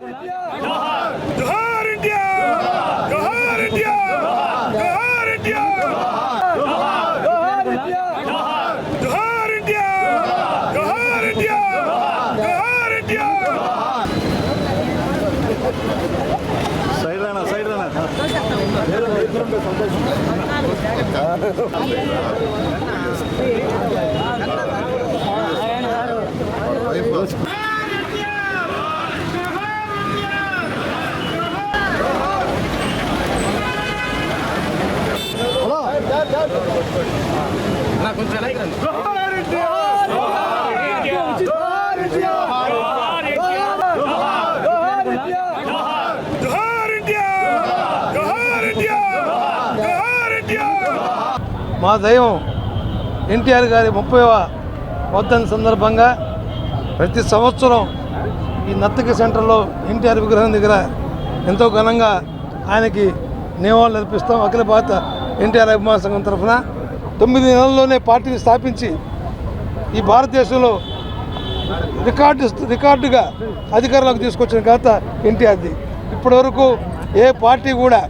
जोहार इंडिया जोहार इंडिया जोहार మా దైవం ఎన్టీఆర్ గారి ముప్పైవ వద్దని సందర్భంగా ప్రతి సంవత్సరం ఈ నర్తకి సెంటర్లో ఎన్టీఆర్ విగ్రహం దగ్గర ఎంతో ఘనంగా ఆయనకి నివాళులు అర్పిస్తాం. అఖిల భారత ఎన్టీఆర్ అభిమాన సంఘం తరఫున తొమ్మిది నెలల్లోనే పార్టీని స్థాపించి ఈ భారతదేశంలో రికార్డు రికార్డుగా అధికారంలోకి తీసుకొచ్చిన ఘనత ఎన్టీఆర్ది. ఇప్పటివరకు ఏ పార్టీ కూడా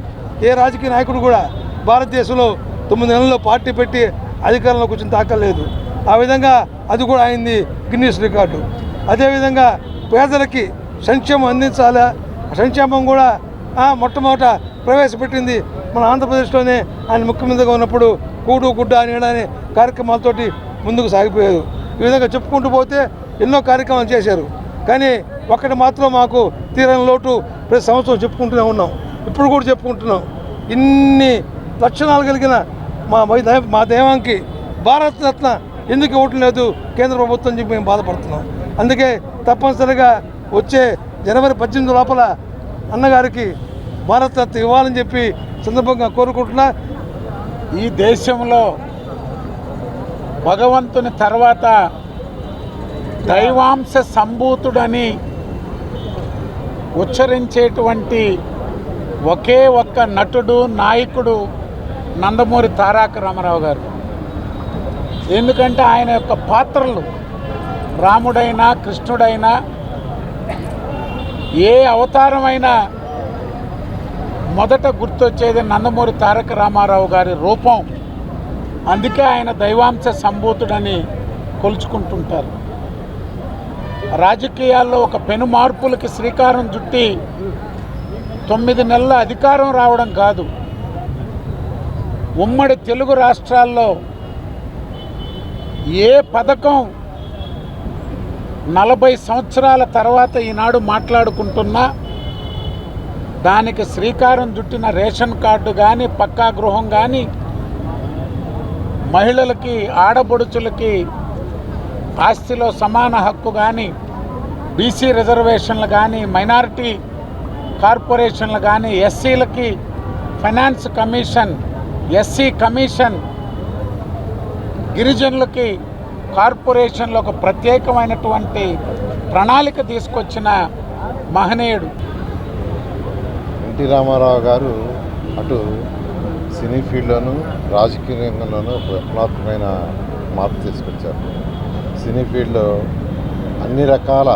ఏ రాజకీయ నాయకుడు కూడా భారతదేశంలో తొమ్మిది నెలల్లో పార్టీ పెట్టి అధికారంలోకి వచ్చిన తాకలేదు ఆ విధంగా అది కూడా అయింది గిన్నీస్ రికార్డు. అదేవిధంగా పేదలకి సంక్షేమం అందించాలా? సంక్షేమం కూడా మొట్టమొదట ప్రవేశపెట్టింది మన ఆంధ్రప్రదేశ్లోనే. ఆయన ముఖ్యమంత్రిగా ఉన్నప్పుడు కూడు గుడ్డ అని అనే కార్యక్రమాలతోటి ముందుకు సాగిపోయారు. ఈ విధంగా చెప్పుకుంటూ పోతే ఎన్నో కార్యక్రమాలు చేశారు. కానీ ఒక్కటి మాత్రం మాకు తీరని లోటు ప్రతి సంవత్సరం చెప్పుకుంటూనే ఉన్నాం. ఇప్పుడు కూడా చెప్పుకుంటున్నాం. ఇన్ని లక్షణాలు కలిగిన మా మా దైవానికి భారత రత్న ఎందుకు ఇవ్వటం లేదు? కేంద్ర ప్రభుత్వం చెప్పి మేము బాధపడుతున్నాం. అందుకే తప్పనిసరిగా వచ్చే జనవరి పద్దెనిమిది లోపల అన్నగారికి భారత రత్న ఇవ్వాలని చెప్పి సందర్భంగా కోరుకుంటున్నా. ఈ దేశంలో భగవంతుని తర్వాత దైవాంశ సంభూతుడని ఉచ్చరించేటువంటి ఒకే ఒక్క నటుడు నాయకుడు నందమూరి తారక రామారావు గారు. ఎందుకంటే ఆయన యొక్క పాత్రలు రాముడైనా కృష్ణుడైనా ఏ అవతారమైనా మొదట గుర్తొచ్చేది నందమూరి తారక రామారావు గారి రూపం. అందుకే ఆయన దైవాంశ సంభూతుడని కొలుచుకుంటుంటారు. రాజకీయాల్లో ఒక పెను మార్పులకి శ్రీకారం చుట్టి తొమ్మిది నెలల అధికారం రావడం కాదు. ఉమ్మడి తెలుగు రాష్ట్రాల్లో ఏ పథకం నలభై సంవత్సరాల తర్వాత ఈనాడు మాట్లాడుకుంటున్నా దానికి శ్రీకారం చుట్టిన రేషన్ కార్డు కానీ పక్కా గృహం కానీ మహిళలకి ఆడబొడుచులకి ఆస్తిలో సమాన హక్కు కానీ బీసీ రిజర్వేషన్లు కానీ మైనారిటీ కార్పొరేషన్లు కానీ ఎస్సీలకి ఫైనాన్స్ కమిషన్ ఎస్సీ కమిషన్ గిరిజనులకి కార్పొరేషన్లో ఒక ప్రత్యేకమైనటువంటి ప్రణాళిక తీసుకొచ్చిన మహనీయుడు. ఎన్టీ రామారావు గారు అటు సినీ ఫీల్డ్లోను రాజకీయ రంగంలోనూ ఒక విప్లవాత్మకమైన మార్పు తీసుకొచ్చారు. సినీ ఫీల్డ్లో అన్ని రకాల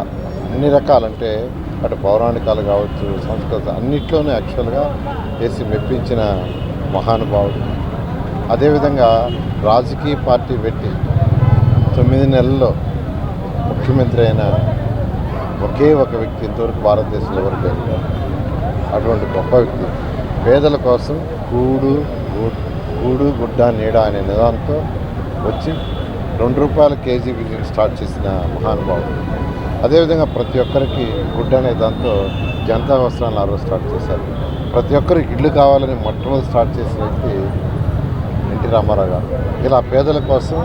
అన్ని రకాలంటే అటు పౌరాణికాలు కావచ్చు సంస్కృత అన్నిట్లోనే యాక్చువల్గా వేసి మెప్పించిన మహానుభావుడు. అదేవిధంగా రాజకీయ పార్టీ పెట్టి తొమ్మిది నెలల్లో ముఖ్యమంత్రి అయిన ఒకే ఒక వ్యక్తి ఇంతవరకు భారతదేశంలో ఎవరు అటువంటి గొప్ప వ్యక్తి. పేదల కోసం కూడు కూడు గుడ్డ నీడ అనే నిదానంతో వచ్చి రెండు రూపాయల కేజీ బిజినెస్ స్టార్ట్ చేసిన మహానుభావుడు. అదేవిధంగా ప్రతి ఒక్కరికి గుడ్డ అనే దాంతో జనతా వస్త్రాలను ఆ రోజు స్టార్ట్ చేశారు. ప్రతి ఒక్కరికి ఇల్లు కావాలని మొట్టమొదటి స్టార్ట్ చేసిన వ్యక్తి ఎన్టీ రామారావు గారు. ఇలా పేదల కోసం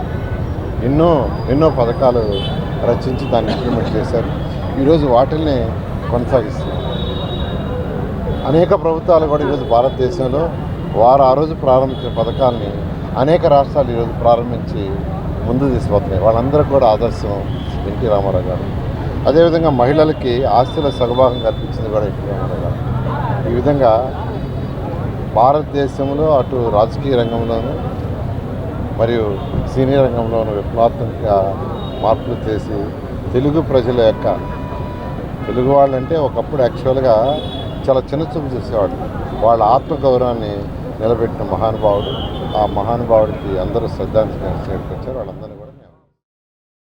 ఎన్నో ఎన్నో పథకాలు రచించి దాన్ని ఇంప్లిమెంట్ చేశారు. ఈరోజు వాటిల్ని కొనసాగిస్తుంది అనేక ప్రభుత్వాలు కూడా ఈరోజు భారతదేశంలో వారు ఆ రోజు ప్రారంభించిన పథకాలని అనేక రాష్ట్రాలు ఈరోజు ప్రారంభించి ముందు తీసుకుపోతున్నాయి. వాళ్ళందరూ కూడా ఆదర్శం ఎన్టీ రామారావు గారు. అదేవిధంగా మహిళలకి ఆస్తుల సగభాగం కల్పించింది కూడా ఎన్టీ రామారావు గారు. ఈ విధంగా భారతదేశంలో అటు రాజకీయ రంగంలోనూ మరియు సినీ రంగంలోనూ విప్లవాత్మక మార్పులు చేసి తెలుగు ప్రజల యొక్క తెలుగు వాళ్ళంటే ఒకప్పుడు యాక్చువల్గా చాలా చిన్న చూపు చూసేవాళ్ళు వాళ్ళ ఆత్మగౌరవాన్ని నిలబెట్టిన మహానుభావుడు. ఆ మహానుభావుడికి అందరూ శ్రద్ధాంజలి చేరుకొచ్చారు. వాళ్ళందరినీ కూడా